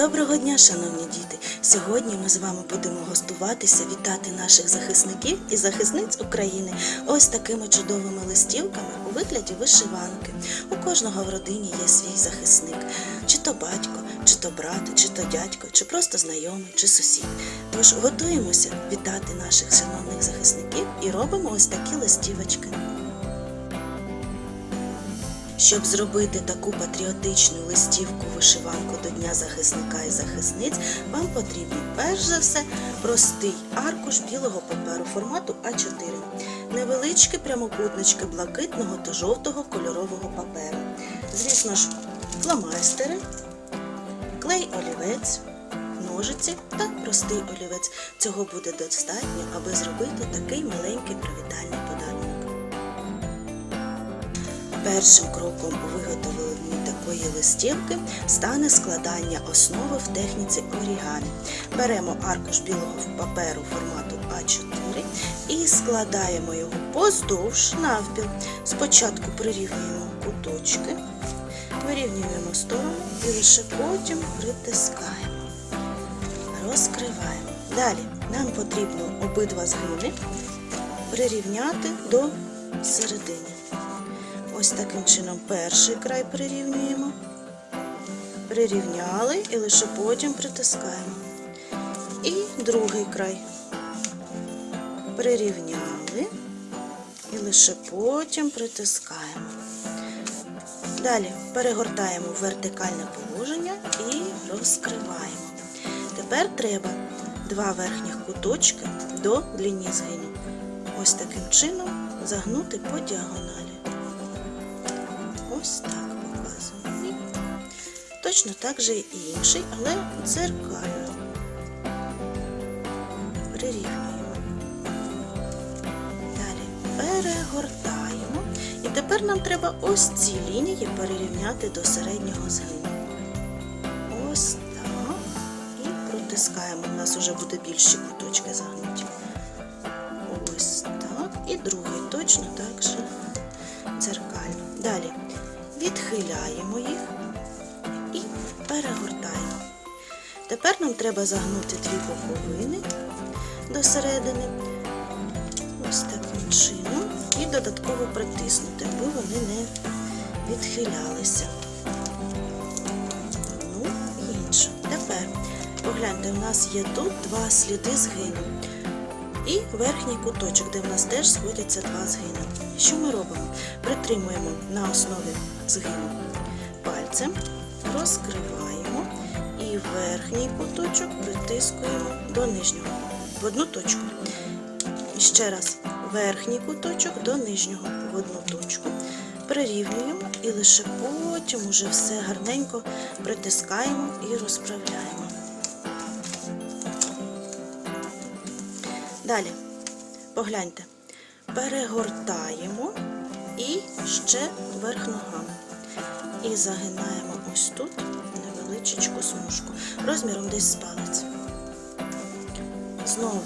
Доброго дня, шановні діти! Сьогодні ми з вами будемо гостуватися, вітати наших захисників і захисниць України ось такими чудовими листівками у вигляді вишиванки. У кожного в родині є свій захисник, чи то батько, чи то брат, чи то дядько, чи просто знайомий, чи сусід. Тож готуємося вітати наших шановних захисників і робимо ось такі листівочки. Щоб зробити таку патріотичну листівку вишиванку до Дня захисника і захисниць, вам потрібно перш за все простий аркуш білого паперу формату А4, невеличкі прямокутнички блакитного та жовтого кольорового паперу. Звісно ж, фломастери, клей олівець, ножиці та простий олівець. Цього буде достатньо, аби зробити такий маленький привітальний подарунок. Першим кроком у виготовленні такої листівки стане складання основи в техніці орігамі. Беремо аркуш білого паперу формату А4 і складаємо його поздовж навпіл. Спочатку прирівнюємо куточки, вирівнюємо сторону і лише потім притискаємо, розкриваємо. Далі нам потрібно обидва згини прирівняти до середини. Ось таким чином перший край прирівнюємо, прирівняли і лише потім притискаємо. І другий край прирівняли і лише потім притискаємо. Далі перегортаємо в вертикальне положення і розкриваємо. Тепер треба два верхніх куточки до длині згину. Ось таким чином загнути по діагоналі. Ось так показуємо. Точно так же і інший, але дзеркально. Прирівнюємо. Далі перегортаємо. І тепер нам треба ось ці лінії перерівняти до середнього згину. Ось так. І протискаємо. У нас вже буде більші куточки загнуті. Ось так. І другий точно так же дзеркально. Далі відхиляємо їх і перегортаємо. Тепер нам треба загнути дві боковини до середини, ось таким чином, і додатково притиснути, аби вони не відхилялися. Ну, інше. Тепер погляньте, у нас є тут два сліди згину. І верхній куточок, де в нас теж сходяться два згини. Що ми робимо? Притримуємо на основі згину пальцем, розкриваємо і верхній куточок притискуємо до нижнього в одну точку. І ще раз верхній куточок до нижнього в одну точку. Прирівнюємо і лише потім уже все гарненько притискаємо і розправляємо. Далі, погляньте, перегортаємо і ще вверх ногами. І загинаємо ось тут невеличку смужку, розміром десь з палець. Знову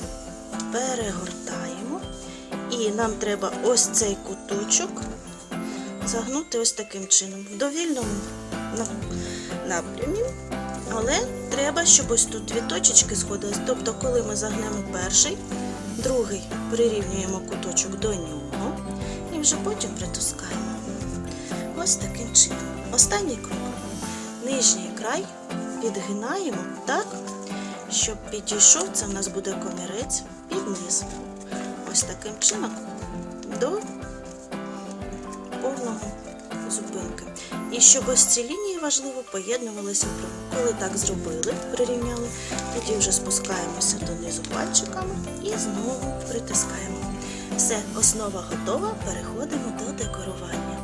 перегортаємо. І нам треба ось цей куточок загнути ось таким чином, в довільному напрямі. Але треба, щоб ось тут дві точечки сходились. Тобто, коли ми загнемо перший, другий прирівнюємо куточок до нього і вже потім притискаємо. Ось таким чином. Останній крок. Нижній край підгинаємо так, щоб підійшов, це в нас буде комірець під низ. Ось таким чином до повного зупинки. І щоб ось ці лінії важливо поєднувалися прямо. Коли так зробили, прирівняли, тоді вже спускаємося донизу пальчиками і знову притискаємо. Все, основа готова, переходимо до декорування.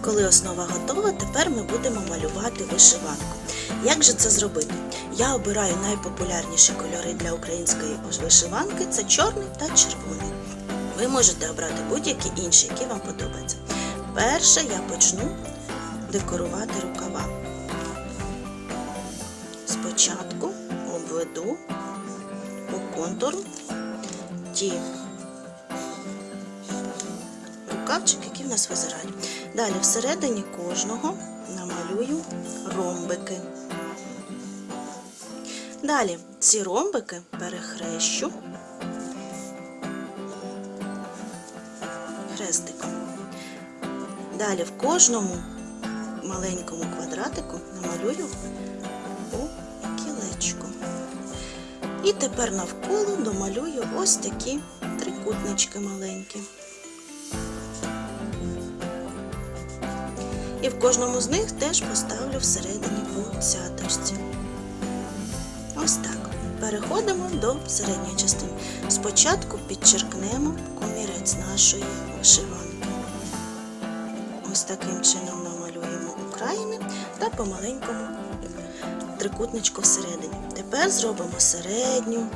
Коли основа готова, тепер ми будемо малювати вишиванку. Як же це зробити? Я обираю найпопулярніші кольори для української вишиванки це чорний та червоний. Ви можете обрати будь-які інші, які вам подобаються. Перше я почну декорувати рукава. Спочатку обведу по контуру ті рукавчики, які в нас визирають. Далі всередині кожного намалюю ромбики. Далі ці ромбики перехрещу хрестиком. Далі в кожному маленькому квадратику намалюю у кілечко. І тепер навколо домалюю ось такі трикутнички маленькі. І в кожному з них теж поставлю всередині по цяточці. Ось так. Переходимо до середньої частини. Спочатку підчеркнемо комірець нашої вишиванки. Ось таким чином намалюємо окраїни та помаленькому трикутничку всередині. Тепер зробимо середню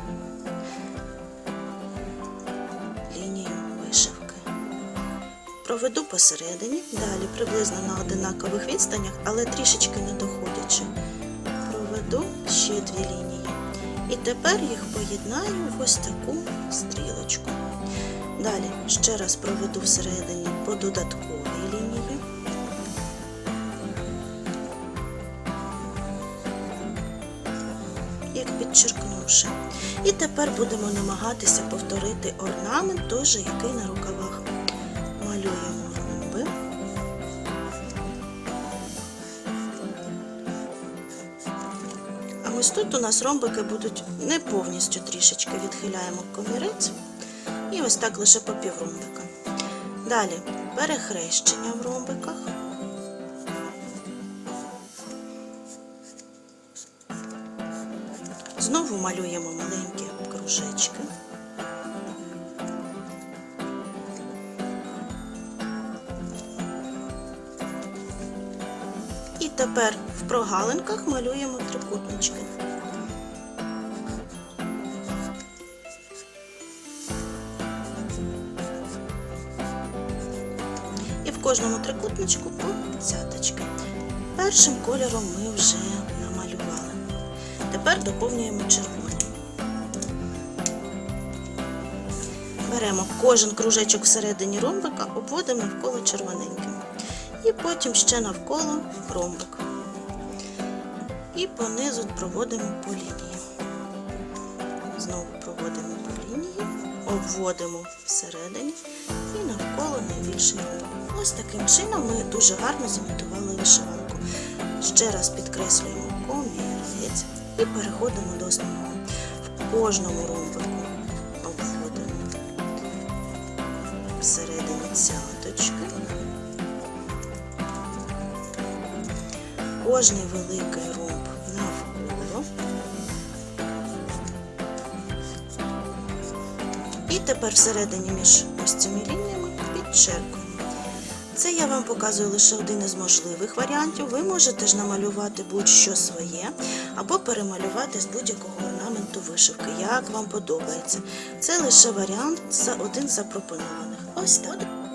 лінію вишивки. Проведу посередині, далі приблизно на одинакових відстанях, але трішечки не доходячи. Проведу ще дві лінії. І тепер їх поєднаю в ось таку стрілочку. Далі ще раз проведу всередині по додатковій лінії. Підчеркнувши. І тепер будемо намагатися повторити орнамент, той же, який на рукавах. Малюємо ромби. А ось тут у нас ромбики будуть не повністю трішечки відхиляємо комірець. І ось так лише по півромбика. Далі перехрещення в ромбиках. Знову малюємо маленькі кружечки. І тепер в прогалинках малюємо трикутнички. І в кожному трикутничку по цяточки. Першим кольором ми вже намалювали. Тепер доповнюємо червоним. Беремо кожен кружечок всередині ромбика, обводимо навколо червоненьким. І потім ще навколо ромбик. І понизу проводимо по лінії. Знову проводимо по лінії, обводимо всередині і навколо найбільший ромбик. Ось таким чином ми дуже гарно замонтували вишиванку. Ще раз підкреслюємо комірець і переходимо до основного. В кожному ромбику обводимо всередині цяточки. Кожний великий ромб навколо. І тепер всередині між ось цими лініями підчеркуємо. Це я вам показую лише один із можливих варіантів. Ви можете ж намалювати будь-що своє, або перемалювати з будь-якого орнаменту вишивки, як вам подобається. Це лише варіант один з запропонованих. Ось так.